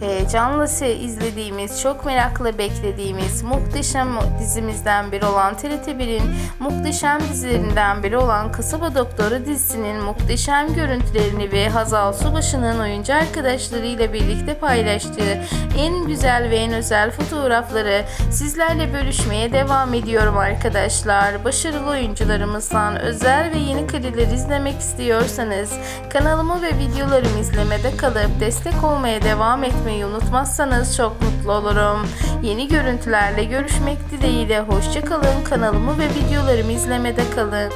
Heyecanla izlediğimiz, çok merakla beklediğimiz muhteşem dizimizden biri olan TRT1'in muhteşem dizilerinden biri olan Kasaba Doktoru dizisinin muhteşem görüntülerini ve Hazal Subaşı'nın oyuncu arkadaşlarıyla birlikte paylaştığı en güzel ve en özel fotoğrafları sizlerle bölüşmeye devam ediyorum arkadaşlar. Başarılı oyuncularımızdan özel ve yeni kareler izlemek istiyorsanız kanalımı ve videolarımı izlemede kalıp destek olmaya devam etmeyi unutmazsanız çok mutlu olurum. Yeni görüntülerle görüşmek dileğiyle hoşçakalın kanalımı ve videolarımı izlemede kalın.